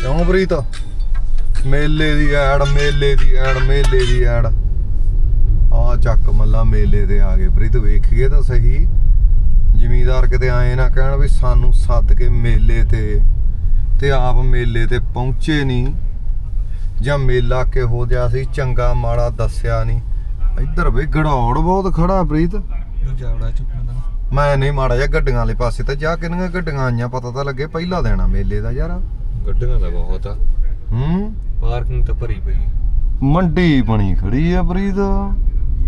ਕਿਉਂ ਪ੍ਰੀਤ? ਮੇਲੇ ਦੀ ਐਡ ਮੇਲੇ ਦੀ ਐਡ ਮੇਲੇ ਦੀ ਐਡ। ਆ ਚੱਕ ਮੱਲਾ ਮੇਲੇ ਤੇ ਆ ਗਏ। ਪ੍ਰੀਤ ਵੇਖੀਏ ਤਾਂ ਸਹੀ। ਜ਼ਿਮੀਦਾਰ ਕਿਤੇ ਆਏ ਨਾ ਕਹਿਣ ਵੀ ਸਾਨੂੰ ਸੱਦ ਕੇ ਮੇਲੇ ਤੇ ਤੇ ਆਪ ਮੇਲੇ ਤੇ ਪਹੁੰਚੇ ਨਹੀਂ। ਜਾਂ ਮੇਲਾ ਕਿਹੋ ਜਿਹਾ ਸੀ ਚੰਗਾ ਮਾੜਾ ਦੱਸਿਆ ਨਹੀਂ। ਇੱਧਰ ਵੀ ਗੜੌੜ ਬਹੁਤ ਖੜਾ ਪ੍ਰੀਤ। ਜਾਵੜਾ ਚੁੱਕਣਾ ਮੈਂ ਨਹੀਂ ਮਾੜਾ ਜਿਹਾ ਗੱਡੀਆਂ ਵਾਲੇ ਪਾਸੇ ਤੇ ਜਾ ਕਿੰਨੀਆਂ ਗੱਡੀਆਂ ਆਈਆਂ ਪਤਾ ਤਾਂ ਲੱਗੇ ਪਹਿਲਾ ਦੇਣਾ ਮੇਲੇ ਦਾ ਯਾਰ। ਗੱਡੀਆਂ ਦਾ ਬਹੁਤ ਆ। ਹੂੰ? ਪਾਰਕਿੰਗ ਤਾਂ ਭਰੀ ਪਈ। ਮੰਡੀ ਬਣੀ ਖੜੀ ਆ ਪ੍ਰੀਤ।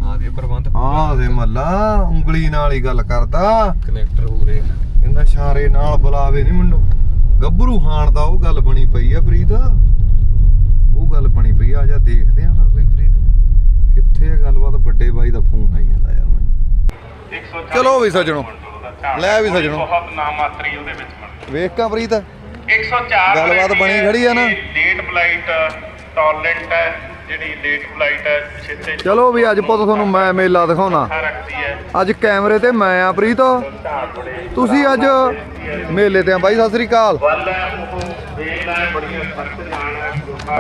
ਆ ਦੇ ਪ੍ਰਬੰਧ ਆਹ ਦੇ ਮੱਲਾ ਉਂਗਲੀ ਨਾਲ ਹੀ ਗੱਲ ਕਰਦਾ। ਕਨੈਕਟਰ ਹੋ ਰਹੇ ਆ। ਕਹਿੰਦਾ ਇਸ਼ਾਰੇ ਨਾਲ ਬੁਲਾਵੇ ਨਹੀਂ ਮੈਨੂੰ। ਗੱਭਰੂ ਹਾਣ ਦਾ ਉਹ ਗੱਲ ਬਣੀ ਪਈ ਆ ਪ੍ਰੀਤ। ਉਹ ਗੱਲ ਬਣੀ ਪਈ ਆ ਜਾ ਦੇਖਦੇ ਆ ਫਿਰ ਕੋਈ ਪ੍ਰੀਤ। ਕਿੱਥੇ ਆ ਗੱਲਬਾਤ? ਵੱਡੇ ਬਾਈ ਦਾ ਫੋਨ ਆਈ ਜਾਂਦਾ ਯਾਰ ਮੈਨੂੰ। ਚਲੋ ਵੀ ਸੱਜਣੋ। ਲੈ ਵੀ ਸੱਜਣੋ। ਬਹੁਤ ਨਾਮਾਤਰੀ ਉਹਦੇ ਵਿੱਚ ਬਣ ਵੇਖ ਕਾ ਪ੍ਰੀਤ। 104 ਗੱਲਬਾਤ ਬਣੀ ਖੜੀ ਆ ਨਾ? ਲੇਟ ਫਲਾਈਟ ਟੋਲਰੈਂਟ ਹੈ ਜਿਹੜੀ ਲੇਟ ਫਲਾਈਟ ਹੈ ਛੇਤੇ ਚਲੋ ਵੀ ਅੱਜ ਪੁੱਤ ਤੁਹਾਨੂੰ ਮੈਂ ਮੇਲਾ ਦਿਖਾਉਣਾ। ਅੱਜ ਕੈਮਰੇ ਤੇ ਮੈਂ ਆ ਪ੍ਰੀਤ। ਤੁਸੀਂ ਅੱਜ ਮੇਲੇ ਤੇ ਆ ਬਾਈ ਸਤਿ ਸ੍ਰੀ ਅਕਾਲ।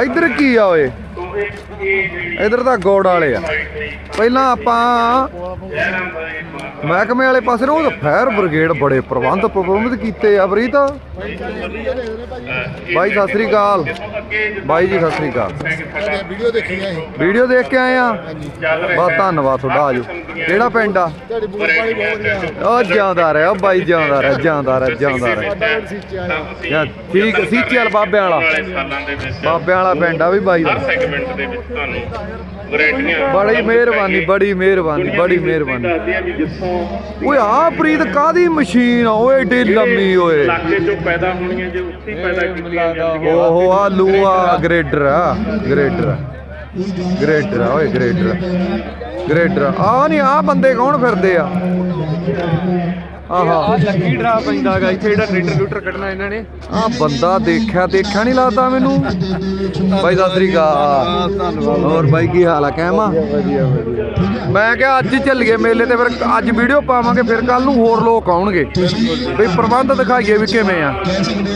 ਇੱਧਰ ਕੀ ਆ ਓਏ? ਇੱਧਰ ਤਾਂ ਗੋੜ ਵਾਲੇ ਆ। ਪਹਿਲਾਂ ਆਪਾਂ ਮਹਿਕਮੇ ਵਾਲੇ ਪਾਸੇ ਨੂੰ ਉਹ ਫਾਇਰ ਬ੍ਰਿਗੇਡ ਬੜੇ ਪ੍ਰਬੰਧ ਪ੍ਰਬੰਧ ਕੀਤੇ ਆ ਪ੍ਰੀਤ ਬਾਈ ਸਤਿ ਸ੍ਰੀ ਅਕਾਲ। ਬਾਈ ਜੀ ਸਤਿ ਸ੍ਰੀ ਅਕਾਲ। ਵੀਡੀਓ ਦੇਖੀ ਆ ਵੀਡੀਓ ਦੇਖ ਕੇ ਆਏ ਆ। ਬਹੁਤ ਧੰਨਵਾਦ ਤੁਹਾਡਾ ਆਜੋ। ਕਿਹੜਾ ਪਿੰਡ ਆ? ਉਹ ਜਿਉਂਦਾ ਰਹਿ ਬਾਈ ਜਿਉਂਦਾ ਰਹਿ ਜਿਉਂਦਾ ਰਹਿ ਜਿਉਂਦਾ ਰਹਿ। ਠੀਕ ਸੀਚੇ ਵਾਲ ਬਾਬਿਆਂ ਵਾਲਾ। ਬਾਬਿਆਂ ਵਾਲਾ ਪਿੰਡ ਆ ਵੀ ਬਾਈ ਦਾ। ਹਰ ਸੈਗਮੈਂਟ ਦੇ ਵਿੱਚ ਤੁਹਾਨੂੰ ਵੈਰਾਈਟੀਆਂ ਬੜੀ ਮਿਹਰਬਾਨੀ ਬੜੀ ਮਿਹਰਬਾਨੀ ਬੜੀ ਮਿਹਰਬਾਨੀ। ਓਏ ਆ ਪ੍ਰੀਤ ਕਾਦੀ ਮਸ਼ੀਨ ਆ? ਓਏ ਏਡੀ ਲੰਮੀ ਓਏ। ਇਲਾਕੇ ਚੋਂ ਪੈਦਾ ਹੋਣੀਆਂ ਜੇ ਉੱਥੇ ਹੀ ਪੈਦਾ ਕੀਤੀਆਂ ਜਾਂਦੀਆਂ। ਓਹੋ ਆ ਲੂਆ ਗ੍ਰੇਡਰ ਆ। ਗ੍ਰੇਡਰ ਆ। ਗ੍ਰੇਡਰ ਆ। ਓਏ ਗ੍ਰੇਡਰ ਗ੍ਰੇਡਰ ਆ। ਨਹੀਂ ਆ ਬੰਦੇ ਕੌਣ ਫਿਰਦੇ ਆ? ਆਹਾ। ਲੱਕੀ ਡਰਾ ਪੈਂਦਾਗਾ ਇੱਥੇ ਜਿਹੜਾ ਟ੍ਰੇਡਰ ਲੂਟਰ ਕੱਢਣਾ ਇਹਨਾਂ ਨੇ। ਆ ਬੰਦਾ ਦੇਖਿਆ ਦੇਖਿਆ ਨਹੀਂ ਲੱਗਦਾ ਮੈਨੂੰ? ਬਾਈ ਸਤਿ ਸ੍ਰੀ ਅਕਾਲ। ਧੰਨਵਾਦ। ਹੋਰ ਬਾਈ ਕੀ ਹਾਲ ਆ? ਕਹਿਮਾ ਵਧੀਆ ਵਧੀਆ। ਮੈਂ ਕਿਹਾ ਅੱਜ ਹੀ ਚੱਲੀਏ ਮੇਲੇ ਤੇ ਫਿਰ ਅੱਜ ਵੀਡੀਓ ਪਾਵਾਂਗੇ ਫਿਰ ਕੱਲ ਨੂੰ ਹੋਰ ਲੋਕ ਆਉਣਗੇ। ਵੀ ਪ੍ਰਬੰਧ ਦਿਖਾਈਏ ਵੀ ਕਿਵੇਂ ਆ।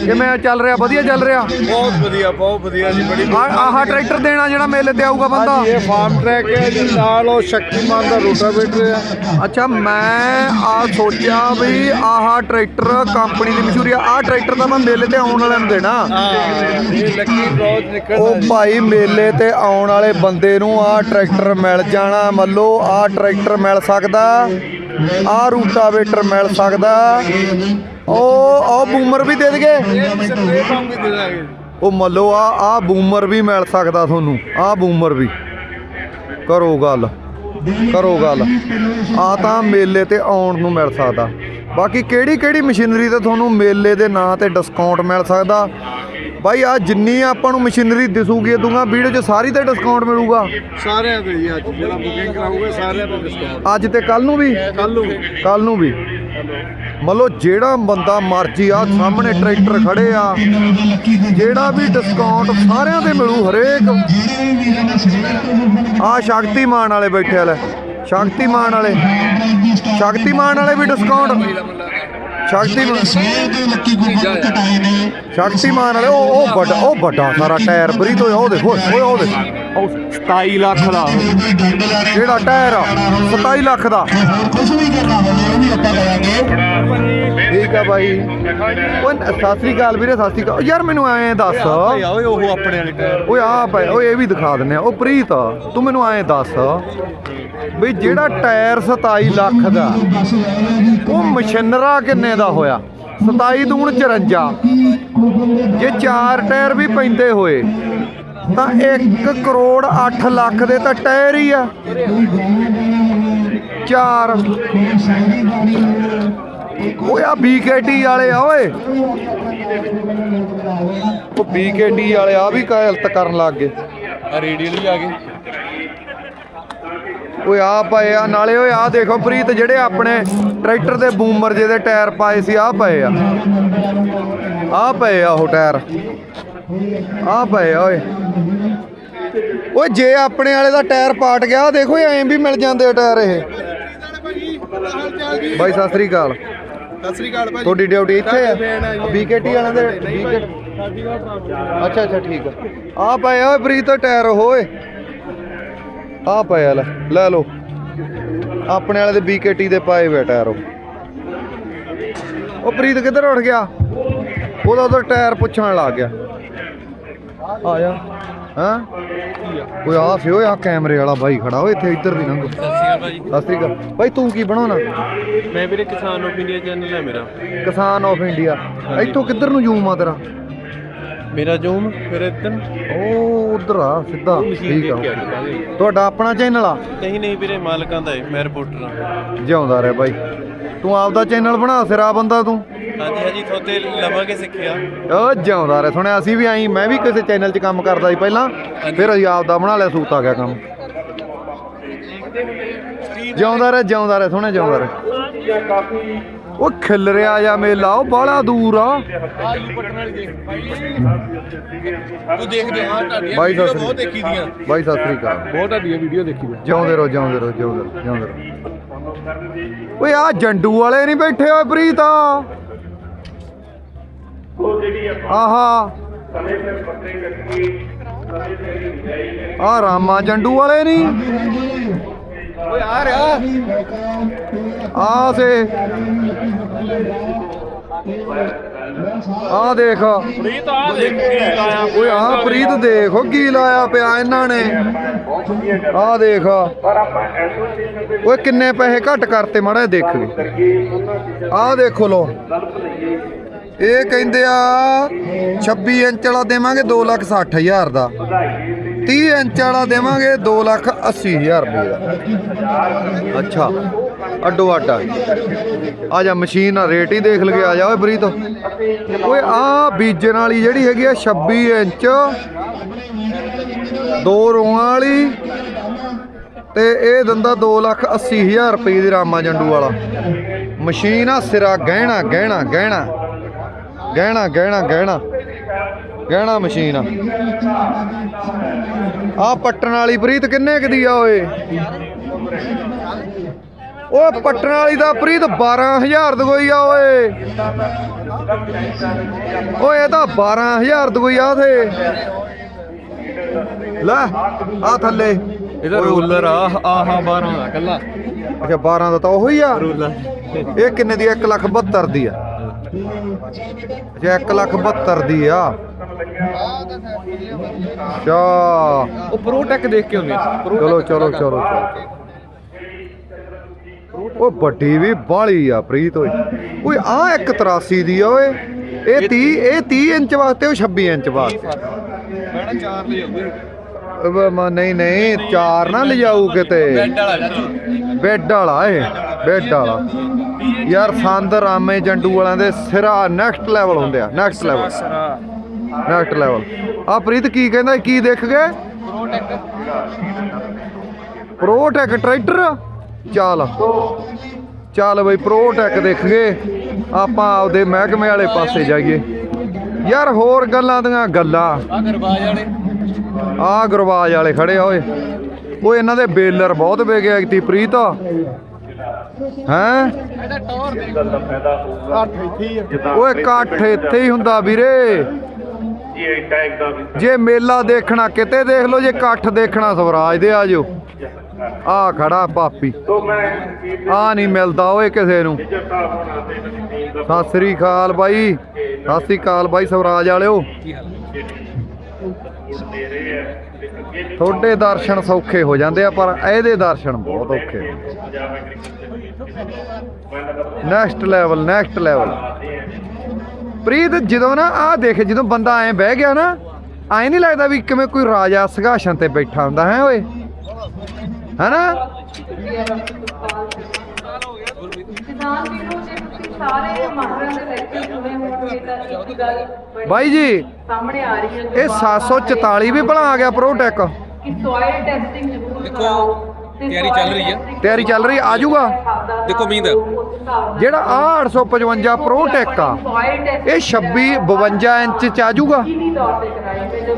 ਕਿਵੇਂ ਆ ਚੱਲ ਰਿਹਾ ਵਧੀਆ ਚੱਲ ਰਿਹਾ? ਬਹੁਤ ਵਧੀਆ ਬਹੁਤ ਵਧੀਆ ਜੀ ਬੜੀ ਆਹ ਟਰੈਕਟਰ ਦੇਣਾ ਜਿਹੜਾ ਮੇਲੇ ਤੇ ਆਊਗਾ ਬੰਦਾ? ਇਹ ਫਾਰਮ ਟਰੈਕ ਹੈ ਜੀ ਨਾਲ ਉਹ ਸ਼ਕਤੀਮਾਨ ਦਾ ਰੋਟਾਵੇਟਰ ਹੈ ਅੱਛਾ ਮੈਂ ਆ ਸੋਚਿਆ ਵੀ ਆਹ ਟਰੈਕਟਰ ਕੰਪਨੀ ਦੀ ਮਸ਼ਹੂਰੀ ਆ ਆਹ ਟਰੈਕਟਰ ਤਾਂ ਮੈਂ ਮੇਲੇ ਤੇ ਆਉਣ ਵਾਲਿਆਂ ਨੂੰ ਦੇਣਾ। ਹਾਂ ਇਹ ਲੱਕੀ ਡਰਾਜ ਨਿਕਲਦਾ ਉਹ ਭਾਈ ਮੇਲੇ ਤੇ ਆਉਣ ਵਾਲੇ ਬੰਦੇ ਨੂੰ ਆਹ ਟਰੈਕਟਰ ਮਿਲ ਜਾਣਾ ਮੱਲੋ ਆਹ ਟਰੈਕਟਰ ਮਿਲ ਸਕਦਾ ਆਹ ਰੂਟਾਵੇਟਰ ਮਿਲ ਸਕਦਾ। ਉਹ ਉਹ ਬੂਮਰ ਵੀ ਦੇ ਦਗੇ ਸਪਰੇ ਪੰਪ ਵੀ ਦੇ ਉਹ ਮੱਲੋ, ਆ ਆ ਬੂਮਰ ਵੀ ਮਿਲ ਸਕਦਾ ਤੁਹਾਨੂੰ, ਆ ਬੂਮਰ ਵੀ। ਕਰੋ ਗੱਲ ਕਰੋ ਗੱਲ। ਆ ਤਾਂ ਮੇਲੇ ਤੇ ਆਉਣ ਨੂੰ ਮਿਲ ਸਕਦਾ। ਬਾਕੀ ਕਿਹੜੀ ਕਿਹੜੀ ਮਸ਼ੀਨਰੀ ਤੇ ਤੁਹਾਨੂੰ ਮੇਲੇ ਦੇ ਨਾਂ ਤੇ ਡਿਸਕਾਊਂਟ ਮਿਲ ਸਕਦਾ? ਬਾਈ ਆ ਜਿੰਨੀ ਆਪਾਂ ਨੂੰ ਮਸ਼ੀਨਰੀ ਦਿਸੂਗੀ ਦੂੰਗਾ ਵੀਡੀਓ 'ਚ ਸਾਰੀ ਤੇ ਡਿਸਕਾਊਂਟ ਮਿਲੂਗਾ। ਸਾਰਿਆਂ ਤੇ ਜੀ ਅੱਜ ਜਿਹੜਾ ਬੁਕਿੰਗ ਕਰਾਊਗਾ ਸਾਰਿਆਂ ਤੇ ਡਿਸਕਾਊਂਟ ਅੱਜ ਤੇ ਕੱਲ ਨੂੰ ਵੀ? ਕੱਲ ਨੂੰ ਕੱਲ ਨੂੰ ਵੀ। ਮਤਲਬ ਜਿਹੜਾ ਬੰਦਾ ਮਰਜ਼ੀ ਆ ਸਾਹਮਣੇ ਟਰੈਕਟਰ ਖੜੇ ਆ ਜਿਹੜਾ ਵੀ ਡਿਸਕਾਊਂਟ ਸਾਰਿਆਂ ਤੇ ਮਿਲੂ ਹਰੇਕ। ਆ ਸ਼ਕਤੀਮਾਨ ਵਾਲੇ ਬੈਠੇ ਆ ਲੈ ਸ਼ਕਤੀਮਾਨ ਵਾਲੇ। ਸ਼ਕਤੀਮਾਨ ਵਾਲੇ ਵੀ ਡਿਸਕਾਊਂਟ ਸ਼ਕਤੀਮਾਨ। ਸ਼ਕਤੀਮਾਨ ਵਾਲੇ ਉਹ ਉਹ ਵੱਡਾ ਉਹ ਵੱਡਾ ਸਾਰਾ ਟਾਇਰ ਬਰੀਤ ਹੋਇਆ ਉਹ ਦੇਖੋ ਓਏ ਉਹ ਦੇਖ। ਉਹ 27 ਲੱਖ ਦਾ। ਜਿਹੜਾ ਟਾਇਰ ਆ? 27 ਲੱਖ ਦਾ। ਠੀਕ ਆ ਬਾਈ। ਓਏ ਸਤਿ ਸ੍ਰੀ ਅਕਾਲ ਵੀਰੇ ਸਤਿ ਸ੍ਰੀ ਅਕਾਲ। ਯਾਰ ਮੈਨੂੰ ਐਂ ਦੱਸ। ਓਏ ਉਹ ਆਪਣੇ ਵਾਲੇ ਟਾਇਰ। ਓਏ ਆ ਪਏ ਓਏ ਇਹ ਵੀ ਦਿਖਾ ਦਿੰਨੇ ਆ। ਉਹ ਪ੍ਰੀਤ ਤੂੰ ਮੈਨੂੰ ਐਂ ਦੱਸ ਵੀ ਜਿਹੜਾ ਟਾਇਰ 27 ਲੱਖ ਦਾ ਉਹ ਮਸ਼ੀਨਰਾ ਕਿੰਨੇ ਦਾ ਹੋਇਆ? 27 ਦੂਣ 54 ਜੇ ਚਾਰ ਟਾਇਰ ਵੀ ਪੈਂਦੇ ਹੋਏ ਤਾਂ 1 ਕਰੋੜ 8 ਲੱਖ ਦੇ ਤਾਂ ਟਾਇਰ ਹੀ ਆ। ਚਾਰ। ਓਏ ਆ ਬੀਕੇਟੀ ਵਾਲੇ ਆ ਓਏ। ਉਹ ਬੀਕੇਟੀ ਵਾਲੇ ਆ ਵੀ ਕਾਇਲਤ ਕਰਨ ਲੱਗ ਗਏ। ਆ ਰੇਡੀਅਲ ਵੀ ਆ ਗਏ। ਓਏ ਆ ਪਏ ਆ ਨਾਲੇ ਓਏ ਆ ਦੇਖੋ ਪ੍ਰੀਤ ਜਿਹੜੇ ਆਪਣੇ ਟਰੈਕਟਰ ਦੇ ਬੂਮਰ ਜੇ ਦੇ ਟਾਇਰ ਪਾਏ ਸੀ ਆ ਪਏ ਆ। ਆ ਪਏ ਆ ਉਹ ਟਾਇਰ। ਆ ਪਏ ਆ ਓਏ। ਓਏ ਜੇ ਆਪਣੇ ਵਾਲੇ ਦਾ ਟਾਇਰ ਪਾਟ ਗਿਆ ਦੇਖੋ ਐਂ ਵੀ ਮਿਲ ਜਾਂਦੇ ਆ ਟਾਇਰ ਇਹ। ਬਾਈ ਸਤਿ ਸ੍ਰੀ ਅਕਾਲ। ਸਤਿ ਸ੍ਰੀ ਅਕਾਲ ਭਾਜੀ। ਤੁਹਾਡੀ ਡਿਊਟੀ ਇੱਥੇ ਜੀ। ਬੀਕੇਟੀ ਵਾਲਿਆਂ ਦੇ ਅੱਛਾ ਅੱਛਾ ਠੀਕ ਆ। ਆ ਪਏ ਓਏ ਪ੍ਰੀਤ ਟਾਇਰ ਹੋਏ ਆ ਪਏ ਆ ਲੈ ਲੈ ਲਓ। ਆਪਣੇ ਵਾਲੇ ਦੇ ਬੀਕੇਟੀ ਦੇ ਪਾਏ ਆ ਟਾਇਰ ਉਹ ਪ੍ਰੀਤ ਕਿੱਧਰ ਉੱਠ ਗਿਆ? ਉਹਦਾ ਉਧਰ ਟਾਇਰ ਪੁੱਛਣ ਲੱਗ ਗਿਆ। ਆ ਜਾ। ਹਾਂ? ਓਏ ਆ ਓਏ ਆ ਕੈਮਰੇ ਵਾਲਾ ਬਾਈ ਖੜਾ ਓਏ ਇੱਥੇ ਇੱਧਰ ਦੀ ਲੰਘੋ। ਸਤਿ ਸ੍ਰੀ ਅਕਾਲ ਬਾਈ ਤੂੰ ਕੀ ਬਣਾਉਣਾ? ਮੈਂ ਵੀਰੇ ਕਿਸਾਨ ਆਫ ਇੰਡੀਆ ਚੈਨਲ ਹੈ ਮੇਰਾ। ਕਿਸਾਨ ਆਫ ਇੰਡੀਆ। ਇੱਥੋਂ ਕਿੱਧਰ ਨੂੰ ਜ਼ੂਮ ਆ ਤੇਰਾ? ਮੇਰਾ ਜੂਮ ਫਿਰ ਇਤਨ ਉਹ ਉਧਰ ਆ ਸਿੱਧਾ। ਠੀਕ ਆ। ਤੁਹਾਡਾ ਆਪਣਾ ਚੈਨਲ ਆ? ਨਹੀਂ ਨਹੀਂ ਵੀਰੇ ਮਾਲਕਾਂ ਦਾ ਹੈ ਮੈਂ ਰਿਪੋਰਟਰ ਹਾਂ। ਜਿਉਂਦਾ ਰਹਿ ਬਾਈ। ਤੂੰ ਆਪਦਾ ਚੈਨਲ ਬਣਾ ਸਿਰਾ ਬੰਦਾ ਤੂੰ। ਹਾਂਜੀ ਹਾਂਜੀ ਥੋਤੇ ਲਵਾਂਗੇ ਸਿੱਖਿਆ। ਓ ਜਿਉਂਦਾ ਰਹਿ। ਸੁਣਿਆ ਅਸੀਂ ਵੀ ਆਈ ਮੈਂ ਵੀ ਕਿਸੇ ਚੈਨਲ 'ਚ ਕੰਮ ਕਰਦਾ ਸੀ ਪਹਿਲਾਂ ਫਿਰ ਅਸੀਂ ਆਪਦਾ ਬਣਾ ਲਿਆ ਸੂਤ ਆ ਗਿਆ ਕੰਮ। ਜਿਉਂਦਾ ਰਹਿ ਜਿਉਂਦਾ ਰਹਿ ਸੋਹਣਾ ਜਿਉਂਦਾ ਰਹਿ। ਉਹ ਖਿਲ ਰਿਹਾ ਜਾਂ ਮੇਲਾ ਉਹ ਬਾਹਲਾ ਦੂਰ ਆ। ਤੂੰ ਦੇਖਦੇ ਹਾਂ ਤੁਹਾਡੀਆਂ ਬਾਈ ਸਤਿ ਸ੍ਰੀ ਬਹੁਤ ਦੇਖੀ ਦੀਆਂ। ਬਾਈ ਸਤਿ ਸ੍ਰੀ ਅਕਾਲ। ਬਹੁਤ ਤੁਹਾਡੀਆਂ ਵੀਡੀਓ ਦੇਖੀ ਦੀਆਂ। ਜਿਉਂਦੇ ਰਹੋ ਜਿਉਂਦੇ ਰਹੋ ਜਿਉਂਦੇ ਰਹੋ ਜਿਉਂਦੇ ਰਹੋ। ਓਏ ਆ ਜੰਡੂ ਵਾਲੇ ਨਹੀਂ ਬੈਠੇ ਓਏ ਪ੍ਰੀਤ। ਆਹਾ ਆ ਰਾਮਾ ਜੰਡੂ ਵਾਲੇ ਨਹੀਂ ਓਏ ਆ ਰਿਹਾ। ਆ ਸੇ। ਆ ਦੇਖ। ਪ੍ਰੀਤ ਆ ਦੇਖ ਕੀ ਲਾਇਆ। ਓਏ ਆ ਪ੍ਰੀਤ ਦੇਖੋ ਕੀ ਲਾਇਆ ਪਿਆ ਇਹਨਾਂ ਨੇ। ਆ ਦੇਖ। ਓਏ ਕਿੰਨੇ ਪੈਸੇ ਘੱਟ ਕਰਤੇ ਮਾੜਾ ਦੇਖ ਗਏ ਆ ਦੇਖੋ ਲੋ ਇਹ ਕਹਿੰਦੇ ਆ 26 ਇੰਚ ਵਾਲਾ ਦੇਵਾਂਗੇ 260000 ਦਾ। 30 ਇੰਚ ਵਾਲਾ ਦੇਵਾਂਗੇ 280000 ਰੁਪਏ ਦਾ। ਅੱਛਾ, ਅੱਡੋ ਅੱਡ ਆ। ਜਾ, ਮਸ਼ੀਨ ਆ, ਰੇਟ ਹੀ ਦੇਖ ਲਗੇ ਆ ਜਾ ਓਏ ਪ੍ਰੀਤ। ਓਏ, ਆ ਬੀਜਣ ਵਾਲੀ ਜਿਹੜੀ ਹੈਗੀ ਆ 26 ਇੰਚ। ਦੋ ਰੋਆਂ ਵਾਲੀ ਤੇ ਇਹ ਦਿੰਦਾ 280000 ਰੁਪਏ ਦੀ ਰਾਮਾ ਜੰਡੂ ਵਾਲਾ। ਮਸ਼ੀਨ ਆ, ਸਿਰਾ ਗਹਿਣਾ ਗਹਿਣਾ ਗਹਿਣਾ। ਗਹਿਣਾ ਗਹਿਣਾ ਗਹਿਣਾ। ਗਹਿਣਾ ਮਸ਼ੀਨ ਆ। ਆ ਪੱਟਣ ਵਾਲੀ ਪ੍ਰੀਤ ਕਿੰਨੇ ਕੁ ਦੀ ਆ ਓਏ? ਓਏ ਪੱਟਣ ਵਾਲੀ ਦਾ ਪ੍ਰੀਤ 12000 ਦਗੋਈ ਆ ਓਏ। ਓਏ ਇਹ ਤਾਂ 12000 ਦਗੋਈ ਆ ਥੇ ਲੈ ਆ ਥੱਲੇ। ਇਹਦਾ ਰੋਲਰ ਆ ਆਹਾ 12 ਦਾ ਕੱਲਾ। ਅੱਛਾ 12 ਦਾ ਤਾਂ ਉਹੀ ਆ। ਰੋਲਰ। ਇਹ ਕਿੰਨੇ ਦੀ 1 ਲੱਖ 72 ਦੀ ਆ। ਅੱਛਾ 1 ਲੱਖ 72 ਦੀ ਆ। ਅੱਛਾ। ਉਹ ਪ੍ਰੋ ਟੈਕ ਦੇਖ ਕੇ ਹੁੰਦੇ ਚਲੋ ਚਲੋ ਚਲੋ ਚਲੋ। ਉਹ ਵੱਡੀ ਵੀ ਬਾਲੀ ਆ ਪ੍ਰੀਤ ਓਏ। ਓਏ ਆ 183 ਦੀ ਆ ਓਏ। ਇਹ 30 ਇਹ 30 ਇੰਚ ਵਾਸਤੇ ਉਹ 26 ਇੰਚ ਵਾਸਤੇ? ਮੈਂ ਨਾ ਚਾਰ ਲੈ ਆਉਂਦੇ ਅਬ ਮ- ਨਹੀਂ ਨਹੀਂ ਚਾਰ ਨਾ ਲਿਜਾਊ ਕਿਤੇ। ਬੈੱਡ ਵਾਲਾ ਬੈੱਡ ਵਾਲਾ। ਏ ਬੈੱਡ ਵਾਲਾ। ਯਾਰ ਸੰਦ ਰਾਮੇ ਜੰਡੂ ਵਾਲਿਆਂ ਦੇ ਸਿਰਾ ਨੈਕਸਟ ਲੈਵਲ ਹੁੰਦੇ ਆ ਨੈਕਸਟ ਲੈਵਲ ਨੈਕਸਟ ਲੈਵਲ ਆ ਪ੍ਰੀਤ ਕੀ ਕਹਿੰਦਾ ਕੀ ਦੇਖ ਗਏ? ਪ੍ਰੋਟੈਕ ਟਰੈਕਟਰ ਚੱਲ। ਚੱਲ ਬਈ ਪ੍ਰੋਟੈਕ ਦੇਖ ਗਏ। ਆਪਾਂ ਆਪਦੇ ਮਹਿਕਮੇ ਵਾਲੇ ਪਾਸੇ ਜਾਈਏ। ਯਾਰ ਹੋਰ ਗੱਲਾਂ ਦੀਆਂ ਗੱਲਾਂ। ਆ ਗਰਬਾਜ ਵਾਲੇ। ਆ ਗੁਰਬਾਜ ਵਾਲੇ ਖੜੇ ਆ ਓਏ। ਓਏ ਇਹਨਾਂ ਦੇ ਬੇਲਰ ਬਹੁਤ ਵੇਗੇ ਐਕਤੀ ਪ੍ਰੀਤ। ਹੈਂ? ਇਹਦਾ ਟੌਰ ਦੇਖ ਓਏ ਇਕੱਠ ਇੱਥੇ ਹੀ ਹੁੰਦਾ ਵੀਰੇ। ਇਹ ਟੈਗ ਦਾ ਵੀ ਜੇ ਮੇਲਾ ਦੇਖਣਾ, ਕਿਤੇ ਦੇਖ ਲਓ, ਜੇ ਇਕੱਠ ਦੇਖਣਾ ਸਵਰਾਜ ਦੇ ਆ ਜਾਓ। ਆ ਖੜਾ ਪਾਪੀ ਤੋਂ ਮੈਂ ਆ ਨਹੀਂ ਮਿਲਦਾ ਓਏ ਕਿਸੇ ਨੂੰ। ਸਤਿ ਸ੍ਰੀ ਅਕਾਲ ਬਾਈ। ਸਤਿ ਸ੍ਰੀ ਅਕਾਲ ਬਾਈ ਸਵਰਾਜ ਵਾਲਿਓ। ਦੇ ਤੁਹਾਡੇ ਦਰਸ਼ਨ ਸੌਖੇ ਹੋ ਜਾਂਦੇ ਆ, ਪਰ ਇਹਦੇ ਦਰਸ਼ਨ ਬਹੁਤ ਔਖੇ next level next level Preet, ਜਦੋਂ ਨਾ ਆ ਦੇਖ, ਜਦੋਂ ਬੰਦਾ ਐ ਬਹਿ ਗਿਆ ਨਾ, ਐ ਨਹੀਂ ਲੱਗਦਾ ਵੀ ਕਿਵੇਂ ਕੋਈ ਰਾਜਾ ਸਿੰਘਾਸਨ ਤੇ ਬੈਠਾ ਹੁੰਦਾ, ਹੈ ਓਏ? ਹੈਨਾ? ਸਾਰੇ ਮਾਹਰਾਂ ਦੇ ਲੈਕਚਰ ਸੁਣੇ ਹੋਣਗੇ ਤਾਂ ਇੱਕ ਗੱਲ ਬੜੀ ਬਾਈ ਜੀ ਸਾਹਮਣੇ ਆ ਰਹੀ ਹੈ ਇਹ 744 ਵੀ ਭਲਾ ਆ ਗਿਆ ਪ੍ਰੋਟੈਕ ਕਿ ਸੋਇਲ ਟੈਸਟਿੰਗ ਜ਼ਰੂਰ ਦੇਖੋ ਤਿਆਰੀ ਚੱਲ ਰਹੀ ਹੈ। ਤਿਆਰੀ ਚੱਲ ਰਹੀ ਆਜੂਗਾ ਦੇਖੋ ਉਮੀਦ। ਜਿਹੜਾ ਆ 855 ਪ੍ਰੋਟੈਕ ਆ ਇਹ 26 52 ਇੰਚ ਚ ਆਜੂਗਾ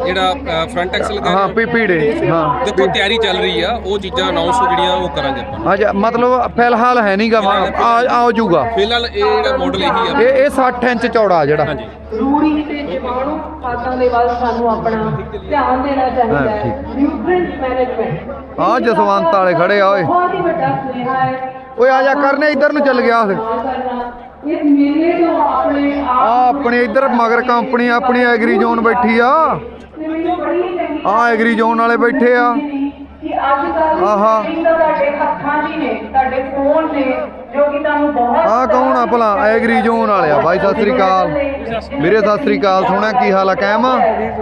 ਜਿਹੜਾ ਫਰੰਟ ਐਕਸਲ ਦਾ ਹਾਂ ਪੀਪੀੜੇ ਹਾਂ। ਦੇਖੋ ਤਿਆਰੀ ਚੱਲ ਰਹੀ ਆ ਉਹ ਚੀਜ਼ਾਂ ਅਨਾਉਂਸ ਜਿਹੜੀਆਂ ਉਹ ਕਰਾਂਗੇ ਆਪਾਂ। ਅੱਛਾ ਮਤਲਬ ਫਿਲਹਾਲ ਹੈ ਨਹੀਂਗਾ ਆ ਆ ਜਾਊਗਾ। ਫਿਲਹਾਲ ਇਹ ਜਿਹੜਾ ਮਾਡਲ ਇਹੀ ਆ। ਇਹ ਇਹ 60 ਇੰਚ ਚੌੜਾ ਜਿਹੜਾ। ਹਾਂਜੀ। ਰੂੜੀ ਤੇ ਜੀਵਾਣੂ ਖਾਦਾਂ ਦੇ ਵੱਲ ਸਾਨੂੰ ਆਪਣਾ ਧਿਆਨ ਦੇਣਾ ਚਾਹੀਦਾ ਹਾਂ। ਨਿਊਟ੍ਰੀਐਂਟ ਮੈਨੇਜਮੈਂਟ ਆਹ ਜਸਵੰਤ ਵਾਲੇ ਖੜੇ ਆ ਓਏ। ਬਹੁਤ ਹੀ ਵੱਡਾ ਸੁਨੇਹਾ ਹੈ। ਓਏ ਆ ਜਾ ਕਰਨੇ ਇੱਧਰ ਨੂੰ ਚੱਲ ਗਿਆ ਮੇਲੇ ਤੋਂ ਆਪਣੇ ਆਪ ਆ ਆਪਣੇ ਇੱਧਰ ਮਗਰ ਕੰਪਨੀ ਆਪਣੀ ਐਗਰੀ ਜ਼ੋਨ ਬੈਠੀ ਆ। ਤੇ ਮੈਨੂੰ ਬੜੀ ਚੰਗੀ ਆ ਐਗਰੀ ਜ਼ੋਨ ਵਾਲੇ ਬੈਠੇ ਆ। ਕਿ ਅੱਜ ਕੱਲ੍ਹ ਆਹਾ। ਇਹ ਤਾਂ ਤੁਹਾਡੇ ਹੱਥਾਂ 'ਚ ਹੀ ਨੇ ਤੁਹਾਡੇ ਫੋਨ ਨੇ ਜੋ ਕਿ ਤੁਹਾਨੂੰ ਬਹੁਤ ਆ ਕੌਣ ਆ ਭਲਾ? ਐਗਰੀ ਜ਼ੋਨ ਵਾਲੇ ਆ। ਬਾਈ ਸਤਿ ਸ੍ਰੀ ਅਕਾਲ। ਵੀਰੇ ਸਤਿ ਸ੍ਰੀ ਅਕਾਲ। ਸੋਹਣਾ ਕੀ ਹਾਲ ਆ? ਕਾਇਮ ਆ?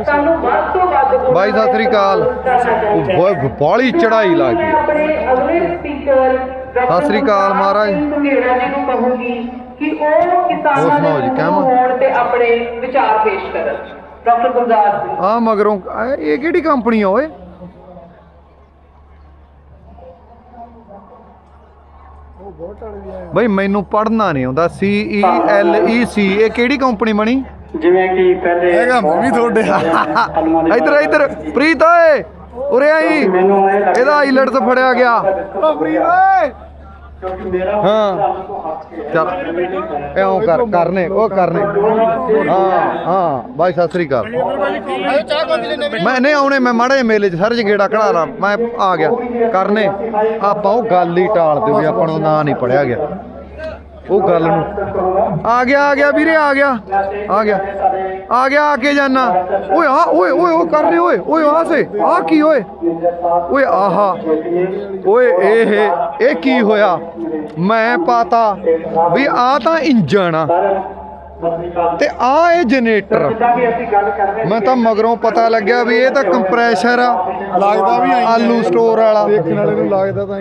ਸਾਨੂੰ ਵੱਧ ਤੋਂ ਵੱਧ ਬਾਈ ਸਤਿ ਸ੍ਰੀ ਅਕਾਲ। ਉਹ ਬਹੁਤ ਬਾਲੀ ਚੜਾਈ ਆਪਣੇ ਅਗਲੇ ਸਪੀਕਰ ਸਤਿ ਸ੍ਰੀ ਅਕਾਲ ਮਹਾਰਾਜ। ਸੰਘੇੜਾ ਜੀ ਨੂੰ ਕਹੂੰਗੀ ਕਿ ਉਹ ਕਿਸਾਨਾਂ ਦੇ? ਹੋਣ ਤੇ ਆਪਣੇ ਵਿਚਾਰ ਪੇਸ਼ ਕਰਨ। ਡਾਕਟਰ ਗੁਲਜ਼ਾਰ ਸਿੰਘ ਆ ਮਗਰੋਂ ਆ ਇਹ ਕਿਹੜੀ ਕੰਪਨੀ ਆ ਓਏ? ਬਈ ਮੈਨੂੰ ਪੜ੍ਹਨਾ ਨਹੀਂ ਆਉਂਦਾ ਸੀ ਈ ਐਲ ਈ ਸੀ ਇਹ ਕਿਹੜੀ ਕੰਪਨੀ ਬਣੀ? ਜਿਵੇਂ ਕਿ ਪਹਿਲੇ ਹੈਗਾ ਮੈਂ ਵੀ ਤੁਹਾਡੇ ਇੱਧਰ ਇੱਧਰ ਪ੍ਰੀਤ ਓਏ ਉਰੇ ਆਈ। ਇਹਦਾ ਆਈਲਟਸ ਫੜਿਆ ਗਿਆ। ਓ ਪ੍ਰੀਤ ਓਏ ਹਾਂ। ਚੱਲ। ਇਉਂ ਕਰ ਕਰਨੇ ਉਹ ਕਰਨੇ। ਹਾਂ ਹਾਂ ਬਾਈ ਸਤਿ ਸ੍ਰੀ ਅਕਾਲ। ਮੈਂ ਨਹੀਂ ਆਉਣੇ ਮੈਂ ਮਾੜੇ ਮੇਲੇ 'ਚ ਸਰ ਗੇੜਾ ਕਢਾ ਲਾ। ਮੈਂ ਆ ਗਿਆ। ਕਰਨੇ। ਆਪਾਂ ਉਹ ਗੱਲ ਹੀ ਟਾਲ ਦਿਓ ਵੀ ਆਪਾਂ ਨੂੰ ਨਾਂ ਨਹੀਂ ਪੜਿਆ ਗਿਆ। ਉਹ ਗੱਲ ਨੂੰ। ਆ ਗਿਆ ਆ ਗਿਆ ਵੀਰੇ, ਆ ਗਿਆ। ਆ ਗਿਆ। ਆ ਗਿਆ, ਆ ਕੇ ਜਾਨਾ। ਓਏ, ਆ, ਓਏ ਓਏ, ਉਹ ਕਰ ਰਹੇ ਓਏ ਓਏ, ਆ ਸੇ, ਆ ਕੀ, ਓਏ? ਓਏ, ਆਹਾ। ਓਏ, ਇਹ ਇਹ ਕੀ ਹੋਇਆ? ਮੈਂ ਪਾਤਾ ਵੀ ਆ ਤਾਂ ਇੰਜਣ ਆ। ਤੇ ਆ ਇਹ ਜਨਰੇਟਰ। ਮੈਂ ਤਾਂ ਮਗਰੋਂ ਪਤਾ ਲੱਗਿਆ ਵੀ ਇਹ ਤਾਂ ਕੰਪਰੈਸ਼ਰ ਆ। ਲੱਗਦਾ ਵੀ ਆਲੂ ਸਟੋਰ ਵਾਲਾ। ਦੇਖਣ ਵਾਲੇ ਨੂੰ ਲੱਗਦਾ ਤਾਂ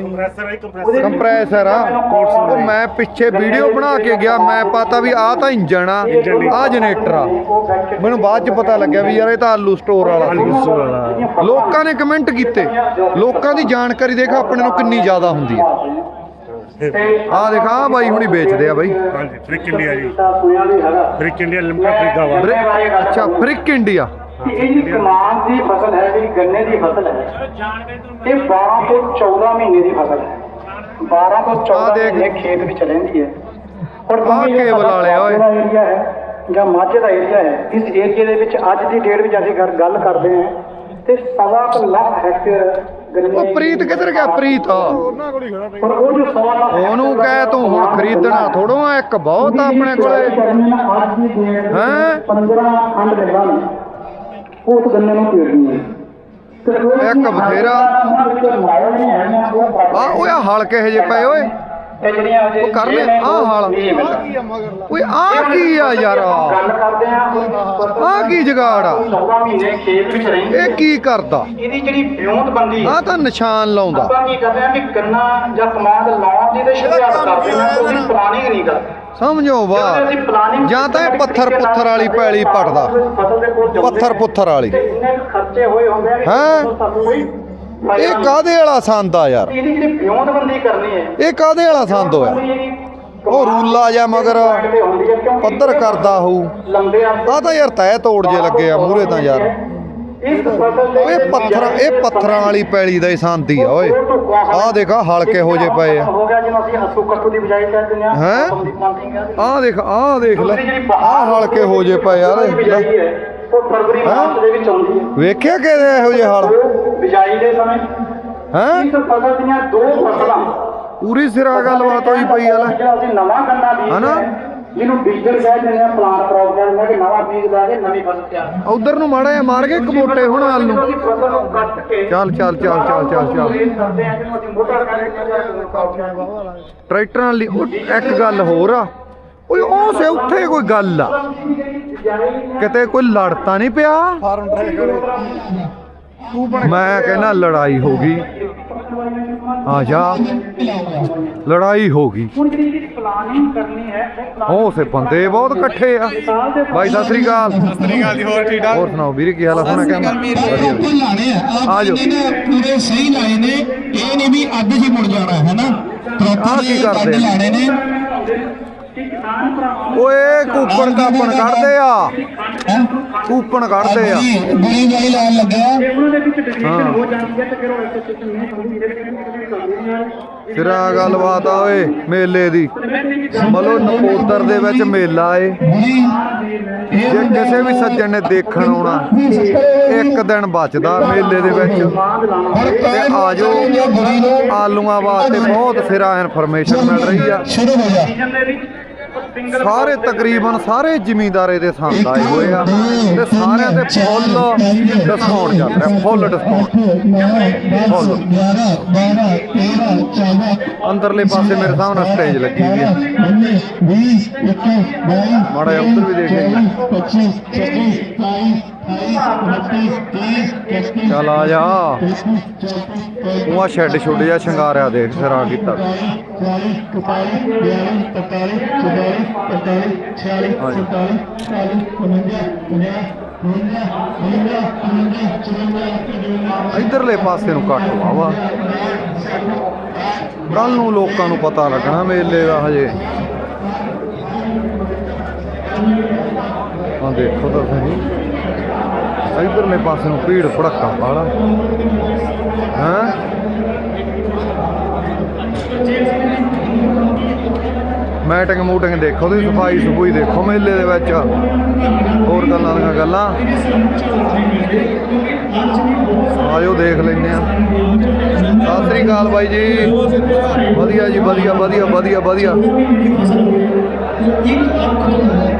ਕੰਪਰੈਸਰ ਆ। ਉਹ ਮੈਂ ਪਿੱਛੇ ਵੀਡੀਓ ਬਣਾ ਕੇ ਗਿਆ ਮੈਂ ਪਤਾ ਵੀ ਆ ਤਾਂ ਇੰਜਣ ਆ ਆ ਜਨਰੇਟਰ ਆ। ਮੈਨੂੰ ਬਾਅਦ ਚ ਪਤਾ ਲੱਗਿਆ ਵੀ ਯਾਰ ਇਹ ਤਾਂ ਆਲੂ ਸਟੋਰ ਵਾਲਾ। ਲੋਕਾਂ ਨੇ ਕਮੈਂਟ ਕੀਤੇ। ਲੋਕਾਂ ਦੀ ਜਾਣਕਾਰੀ ਦੇਖ ਆਪਣੇ ਨੂੰ ਕਿੰਨੀ ਜ਼ਿਆਦਾ ਹੁੰਦੀ ਆ। ਆ ਦੇਖ ਆ ਬਾਈ ਹੁਣੀ ਵੇਚਦੇ ਆ ਬਾਈ। ਹਾਂਜੀ ਫ੍ਰਿਕ ਇੰਡੀਆ ਜੀ। ਤਾਂ ਸੁਣਿਆ ਵੀ ਹੈਗਾ ਫ੍ਰਿਕ ਇੰਡੀਆ ਲਿਮਟਿਡ ਫਰੀਦਾਬਾਦ ਫ੍ਰਿ- ਅੱਛਾ ਫ੍ਰਿਕ ਇੰਡੀਆ ਕਿ ਇਹ ਜੀ ਕਮਾਨ ਦੀ ਫਸਲ ਹੈ ਜਿਹੜੀ ਗੰਨੇ ਦੀ ਫਸਲ ਹੈ ਇਹ 12 ਤੋਂ 14 ਮਹੀਨੇ ਦੀ ਫਸਲ ਹੈ। 12 ਤੋਂ 14 ਦੇਖ। ਮਹੀਨੇ ਖੇਤ ਵਿੱਚ ਰਹਿੰਦੀ ਹੈ। ਔਰ ਆਹ ਕਿਉਂਕਿ ਇਹ ਕੇਬਲ ਓਏ। ਦਾ ਏਰੀਆ ਹੈ ਜਾਂ ਮਾਝੇ ਦਾ ਏਰੀਆ ਹੈ ਇਸ ਏਰੀਏ ਦੇ ਵਿੱਚ ਅੱਜ ਦੀ ਡੇਟ ਵਿੱਚ ਅਸੀਂ ਗੱਲ ਗੱਲ ਕਰਦੇ ਹਾਂ ਤੇ ਸਵਾ ਕੁ ਲੱਖ ਹੈਕਟੇਅਰ ਉਹ ਪ੍ਰੀਤ ਕਿੱਧਰ ਗਿਆ? ਪ੍ਰੀਤ। ਉਹ ਜੋ ਲੱਖ ਉਹਨੂੰ ਕਹਿ ਤੂੰ ਹੁਣ ਖਰੀਦਣਾ ਥੋੜੋ ਆ ਇੱਕ ਬਹੁਤ ਆ ਆਪਣੇ ਕੋਲੇ। ਹੈਂ? 15 ਖੰਡ ਦੇ ਬਾਅਦ ਉਸ ਗੰਨੇ ਨੂੰ ਪੀੜਨੀ ਹੈ ਤੇ ਉਹ ਇੱਕ ਬਥੇਰਾ। ਆ ਓਏ ਹਲ ਕਿਹੋ ਜਿਹੇ ਪਏ ਓਏ? ਉਹ ਕਰ ਲੈ, ਆਹ ਹਾਲ। ਓਏ ਆ ਕੀ ਆ ਯਾਰ? ਗੱਲ ਕਰਦੇ ਆ ਕੀ ਜਗਾੜ ਆ? 14 ਮਹੀਨੇ ਖੇਤ ਵਿੱਚ ਰਹਿੰਦੀ ਇਹ ਕੀ ਕਰਦਾ? ਇਹਦੀ ਜਿਹੜੀ ਵਿਉਂਤਬੰਦੀ ਆ। ਤਾਂ ਨਿਸ਼ਾਨ ਲਾਉਂਦਾ। ਆਪਾਂ ਕੀ ਕਰਦੇ ਆ ਕਿ ਗੰਨਾ ਜਾਂ ਕਮਾਂਡ ਲਾਉਣ ਦੀ ਤੇ ਸ਼ੁਰੂਆਤ ਕਰਦੇ ਆ ਉਹਦੀ ਪਲਾਨਿੰਗ ਨਹੀਂ ਕਰਦੇ। ਸਮਝੋ ਵਾਹ ਜਾਂ ਤਾਂ ਇਹ ਪੱਥਰ ਪੁੱਥਰ ਵਾਲੀ ਪੈਲੀ ਪਟਦਾ। ਫਸਲ ਦੇ ਕੋਲ ਜਾਂਦੇ ਪੱਥਰ ਪੁੱਥਰ ਵਾਲੀ। ਖਰਚੇ ਹੋਏ ਹੁੰਦੇ ਹੈਂ? ਇਹ। ਕਾਦੇ ਵਾਲਾ ਸੰਦ ਆ ਯਾਰ? ਇਹਦੀ ਜਿਹੜੀ ਵਿਉਂਤਬੰਦੀ ਕਰਨੀ ਹੈ। ਇਹ ਕਾਦੇ ਵਾਲਾ ਸੰਦ ਹੋਇਆ? ਉਹ ਰੂਲਾ ਜਾਂ ਮਗਰ ਪੱਧਰ ਕਰਦਾ ਹੋਊ। ਆ ਤਾਂ ਯਾਰ ਤੈ ਤੋੜ ਜੇ ਲੱਗੇ ਆ ਮੂਰੇ ਤਾਂ ਯਾਰ। ਓਏ ਪੱਥਰ ਇਹ ਪੱਥਰਾਂ ਵਾਲੀ ਪੈਲੀ ਦਾ ਹੀ ਸੰਦੀ ਆ ਓਏ। ਆਹ ਦੇਖਾ ਹਲਕੇ ਹੋ ਜੇ ਪਏ ਆ। ਹੋ। ਆਹ ਦੇਖ ਆਹ ਦੇਖ ਲੈ। ਆਹ ਹਲਕੇ ਹੋ ਜੇ ਪਏ ਯਾਰ ਫਰਵਰੀ ਮਾਰਚ ਦੇ ਵਿੱਚ ਆਉਂਦੀ ਹੈ? ਵੇਖਿਆ ਕਿਹਦੇ ਇਹੋ ਜਿਹੇ ਹਲ? ਬਿਜਾਈ ਦੇ ਸਮੇਂ। ਹੈ? ਇਸ ਫਸਲ ਦੀਆਂ ਦੋ ਫਸਲਾਂ ਪੂਰੀ ਸਿਰਾ ਗੱਲਬਾਤ ਹੋਈ ਪਈ ਆ ਲੈ ਜਿਹੜਾ ਅਸੀਂ ਨਵਾਂ ਗੰਨਾ ਬੀਜਦੇ ਹਨਾ? ਹਾਂ, ਜਿਹਨੂੰ ਬੀਜਰ ਕਹਿ ਦਿੰਦੇ ਆ ਪਲਾਂਟ ਕਹਿੰਦੇ ਆ ਕਿ ਨਵਾਂ ਬੀਜ ਲਾ ਕੇ ਨਵੀਂ ਫਸਲ ਤਿਆਰ ਉਧਰ ਨੂੰ ਮਾੜਾ ਜਿਹਾ ਮਾਰ ਕੇ ਕਮੋਟੇ ਹੁਣ ਹਲ ਨੂੰ। ਅਸੀਂ ਫਸਲ ਨੂੰ ਕੱਟ ਕੇ ਚੱਲ ਚੱਲ ਚੱਲ ਚੱਲ ਚੱਲ ਚੱਲ। ਕਰਦੇ ਆ ਜਿਹਨੂੰ ਅਸੀਂ ਮੋਟਾ ਕਰਕੇ ਟਰੈਕਟਰਾਂ ਲਈ ਉਹ ਇੱਕ ਗੱਲ ਹੋਰ ਆ। ਓਏ ਉਹ ਸੇ ਉੱਥੇ ਕੋਈ ਗੱਲ ਆ। ਕਿਤੇ ਕੋਈ ਲੜਤਾ ਨਹੀਂ ਪਿਆ? ਮੈਂ ਕਹਿੰਦਾ ਲੜਾਈ ਹੋ ਗਈ। ਆ ਜਾ। ਲੜਾਈ ਹੋ ਗਈ। ਹੁਣ ਜਿਹੜੀ ਪਲਾਨਿੰਗ ਕਰਨੀ ਹੈ ਉਹ ਉਹ ਸੇ ਬੰਦੇ ਬਹੁਤ ਇਕੱਠੇ ਆ। ਬਾਈ ਸਤਿ ਸ੍ਰੀ ਅਕਾਲ। ਸਤਿ ਸ੍ਰੀ ਅਕਾਲ ਜੀ ਹੋਰ ਠੀਕ ਠਾਕ? ਹੋਰ ਸੁਣਾਓ ਵੀਰੇ ਕੀ ਹਾਲ ਆ? ਸੋਹਣਾ ਕਹਿੰਦਾ ਵਧੀਆ। ਬਿਲਕੁਲ ਲਾਣੇ ਆ। ਆ ਪੂਰੇ ਸਹੀ ਲਾਏ ਨੇ ਇਹ ਨਹੀਂ ਵੀ ਅੱਧ ਹੀ ਮੁੜ ਜਾਣਾ ਹੈ ਨਾ? ਪ੍ਰੋਪਰ ਕੀ ਕਰਦੇ ਆ? ਲਾਣੇ ਨੇ। ਓਏ ਕੂਪਨ ਕਾਪਨ ਕੱਢਦੇ ਆ। ਕੂਪਨ ਕੱਢਦੇ ਆ। ਬੜੀ ਵਾਲੀ ਲਾਈਨ ਲੱਗਿਆ। ਉਹਨਾਂ ਦੇ ਵਿੱਚ ਡਿਵੀਜ਼ਨ ਹਾਂ। ਫਿਰ ਆ ਗੱਲਬਾਤ ਆ ਓਏ ਮੇਲੇ ਦੀ। ਮਤਲਬ ਨਕੋਦਰ ਦੇ ਵਿੱਚ ਮੇਲਾ ਏ। ਜੇ ਕਿਸੇ ਵੀ ਸੱਜਣ ਨੇ ਦੇਖਣ ਆਉਣਾ, ਇੱਕ ਦਿਨ ਬਚਦਾ ਮੇਲੇ ਦੇ ਵਿੱਚ। ਤੇ ਆ ਜਾਓ ਆਲੂਆਂ ਵਾਸਤੇ ਬਹੁਤ ਸਿਰਾ ਇਨਫੋਰਮੇਸ਼ਨ ਮਿਲ ਰਹੀ ਆ। ਸ਼ੁਰੂ ਦੇ ਤਕਰੀਬਨ ਸਾਰੇ ਜ਼ਿਮੀਂਦਾਰੇ ਦੇ ਸੰਦ ਆਏ ਹੋਏ ਆ ਤੇ ਸਾਰਿਆਂ ਤੇ ਫੁੱਲ ਡਿਸਕਾਊਂਟ ਚੱਲ ਰਿਹਾ ਫੁੱਲ ਡਿਸਕਾਊਂਟ 11 12 13 14 ਅੰਦਰਲੇ ਪਾਸੇ ਮੇਰੇ ਸਾਹਮਣੇ ਸਟੇਜ ਲੱਗੀ ਹੋਈ 19 20 21 22 ਮਾੜਾ ਜਿਹਾ ਉੱਧਰ ਵੀ ਦੇਖ ਲਈ। 25 26 27 28 29 30 ਚੱਲ ਆ ਜਾ ਉਹ ਆ ਸ਼ੈੱਡ ਛੁੱਟ ਜਾ ਸ਼ਿੰਗਾਰਿਆ ਦੇਖ ਆ ਕੀਤਾ 40 41 42 43 44 45 46 ਹਾਂਜੀ। 47 48 49 50 51 52 ਇਧਰਲੇ ਪਾਸੇ ਨੂੰ ਕੱਟ ਵਾਵਾ ਕੱਲ ਨੂੰ ਲੋਕਾਂ ਨੂੰ ਪਤਾ ਲੱਗਣਾ ਮੇਲੇ ਦਾ ਹਜੇ। ਆ ਦੇਖੋ ਤਾਂ ਸਹੀ। ਇਧਰਲੇ ਪਾਸੇ ਨੂੰ ਭੀੜ ਭੜੱਕਾ ਵਾਲਾ। ਹਾਂ? ਮੈਟਿੰਗ ਮੂਟਿੰਗ ਦੇਖੋ ਤੁਸੀਂ ਸਫ਼ਾਈ ਸਫੂਈ ਦੇਖੋ ਮੇਲੇ ਦੇ ਵਿੱਚ। ਹੋਰ ਗੱਲਾਂ ਦੀਆਂ ਗੱਲਾਂ। ਆਜੋ ਦੇਖ ਲੈਨੇ ਆ ਸਤਿ ਸ੍ਰੀ ਅਕਾਲ ਬਾਈ ਜੀ। ਵਧੀਆ ਜੀ ਵਧੀਆ ਵਧੀਆ ਵਧੀਆ ਵਧੀਆ।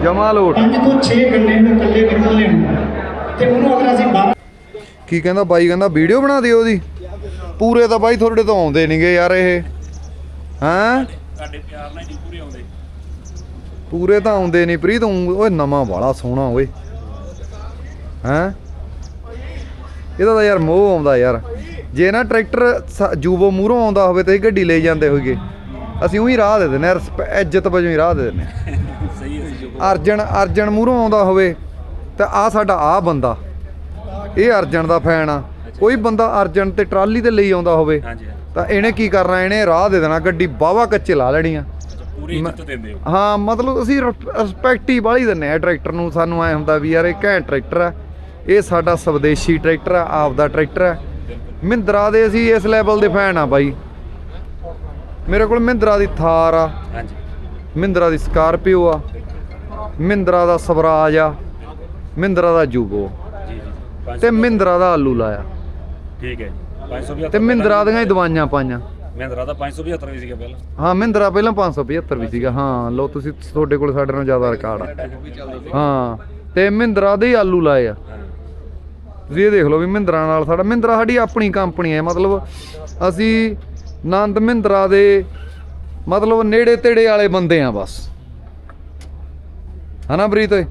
ਜਮਾ ਲੋਟ। ਤੋਂ 6 ਘੰਟੇ ਦੇ ਇਕੱਲੇ ਨਿਕਲ ਲੈਣ? ਤੇ ਉਹਨੂੰ ਅਗਰ ਅਸੀਂ ਬਾਹਰ ਕੀ ਕਹਿੰਦਾ ਬਾਈ ਕਹਿੰਦਾ ਵੀਡੀਓ ਬਣਾ ਦਿਓ ਉਹਦੀ। ਪੂਰੇ ਤਾਂ ਬਾਈ ਤੁਹਾਡੇ ਤੋਂ ਆਉਂਦੇ ਨਹੀਂਗੇ ਯਾਰ ਇਹ। ਹਾਂ? ਤੁਹਾਡੇ ਪਿਆਰ ਨਾਲ ਜੀ ਪੂਰੇ ਤਾਂ ਆਉਂਦੇ ਨਹੀਂ ਪ੍ਰੀਤ ਓਏ ਨਵਾਂ ਵਾਲਾ ਸੋਹਣਾ ਓਏ। ਹੈਂ? ਇਹਦਾ ਤਾਂ ਯਾਰ ਮੋਹ ਆਉਂਦਾ ਯਾਰ। ਜੇ ਨਾ ਟਰੈਕਟਰ ਜੂਬੋ ਮੂਹਰੋਂ ਆਉਂਦਾ ਹੋਵੇ ਤੇ ਇਹ ਗੱਡੀ ਲਈ ਜਾਂਦੇ ਹੋਈਏ ਅਸੀਂ ਉਹੀ ਰਾਹ ਦੇ ਦਿੰਦੇ ਆ ਇੱਜ਼ਤ ਵਜੋਂ ਹੀ ਰਾਹ ਦੇ ਦਿੰਦੇ ਆ ਸਹੀ ਹੈ ਜੀ ਅਰਜਨ ਅਰਜਨ ਮੂਹਰੋਂ ਆਉਂਦਾ ਹੋਵੇ ਤਾਂ ਆ ਸਾਡਾ ਆ ਬੰਦਾ। ਇਹ ਅਰਜਨ ਦਾ ਫੈਨ ਆ। ਕੋਈ ਬੰਦਾ ਅਰਜਨ ਤੇ ਟਰਾਲੀ ਤੇ ਲਈ ਆਉਂਦਾ ਹੋਵੇ ਤਾਂ ਇਹਨੇ ਕੀ ਕਰਨਾ ਇਹਨੇ ਰਾਹ ਦੇ ਦੇਣਾ ਗੱਡੀ ਬਾਵਾ ਕੱਚੇ ਲਾ ਲੈਣੀਆਂ ਪੂਰੀ ਇੱਜ਼ਤ ਦਿੰਦੇ ਹੋ। ਹਾਂ ਮਤਲਬ ਅਸੀਂ ਰਿਸਪੈਕਟ ਹੀ ਬਾਹਲੀ ਦਿੰਨੇ ਆ ਟਰੈਕਟਰ ਨੂੰ। ਸਾਨੂੰ ਐ ਹੁੰਦਾ ਵੀ ਯਾਰ ਇਹ ਘੈਂਟ ਟਰੈਕਟਰ ਆ। ਇਹ ਸਾਡਾ ਸਵਦੇਸ਼ੀ ਟਰੈਕਟਰ ਆ ਆਪਦਾ ਟਰੈਕਟਰ ਆ। ਮਹਿੰਦਰਾ ਦੇ ਅਸੀਂ ਇਸ ਲੈਵਲ ਦੇ ਫੈਨ ਆ ਬਾਈ। ਮੇਰੇ ਕੋਲ ਮਹਿੰਦਰਾ ਦੀ ਥਾਰ ਆ। ਹਾਂਜੀ। ਮਹਿੰਦਰਾ ਦੀ ਸਕਾਰਪੀਓ ਆ। ਮਹਿੰਦਰਾ ਦਾ ਸਵਰਾਜ ਆ। ਮਹਿੰਦਰਾ ਦਾ ਜੂਬੋ। ਜੀ ਜੀ। ਪੰਜ ਤੇ ਮਹਿੰਦਰਾ ਦਾ ਆਲੂ ਲਾਇਆ। ਠੀਕ ਹੈ ਜੀ। 575 ਤੇ ਮਹਿੰਦਰਾ ਦੀਆਂ ਹੀ ਦਵਾਈਆਂ ਪਾਈਆਂ। ਮਹਿੰਦਰਾ ਦਾ 575 ਵੀ ਸੀਗਾ ਪਹਿਲਾਂ। ਹਾਂ ਮਹਿੰਦਰਾ ਪਹਿਲਾਂ 575 ਵੀ ਸੀਗਾ। ਹਾਂ ਲੋ ਤੁਸੀਂ ਤੁਹਾਡੇ ਕੋਲ ਸਾਡੇ ਨਾਲੋਂ ਜ਼ਿਆਦਾ ਰਿਕਾਰਡ ਆ। ਹਾਂ ਤੇ ਮਹਿੰਦਰਾ ਦੇ ਹੀ ਆਲੂ ਲਾਏ ਆ। ਤੁਸੀਂ ਇਹ ਦੇਖ ਲਓ ਵੀ ਮਹਿੰਦਰਾ ਨਾਲ ਸਾਡਾ ਮਹਿੰਦਰਾ ਸਾਡੀ ਆਪਣੀ ਕੰਪਨੀ ਹੈ ਮਤਲਬ ਅਸੀਂ ਨੰਦ ਮਹਿੰਦਰਾ ਦੇ ਮਤਲਬ ਨੇੜੇ ਤੇੜੇ ਵਾਲੇ ਬੰਦੇ ਆ ਬਸ। ਹਨਾ ਪ੍ਰੀਤ? ਓਏ